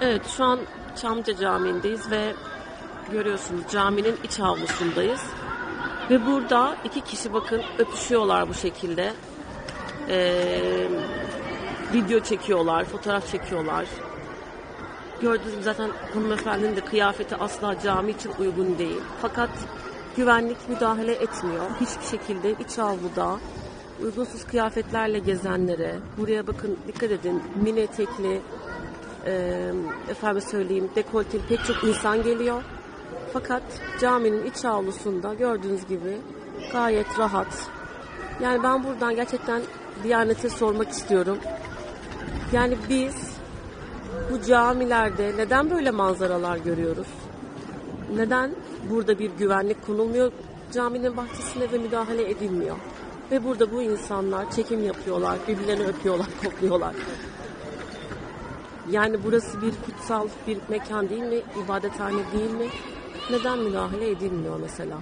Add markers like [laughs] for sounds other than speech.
Evet şu an Çamlıca Camii'ndeyiz ve görüyorsunuz caminin iç avlusundayız. Ve burada iki kişi bakın öpüşüyorlar bu şekilde. Ee, video çekiyorlar, fotoğraf çekiyorlar. Gördüğünüz gibi zaten hanımefendinin de kıyafeti asla cami için uygun değil. Fakat güvenlik müdahale etmiyor. Hiçbir şekilde iç avluda uygunsuz kıyafetlerle gezenlere, buraya bakın dikkat edin mini etekli, e, efendim söyleyeyim dekolteli pek çok insan geliyor. Fakat caminin iç avlusunda gördüğünüz gibi gayet rahat. Yani ben buradan gerçekten Diyanet'e sormak istiyorum. Yani biz bu camilerde neden böyle manzaralar görüyoruz? Neden burada bir güvenlik konulmuyor caminin bahçesine ve müdahale edilmiyor? Ve burada bu insanlar çekim yapıyorlar, birbirlerini öpüyorlar, [laughs] kokluyorlar. Yani burası bir kutsal bir mekan değil mi? İbadethane değil mi? Neden müdahale edilmiyor mesela?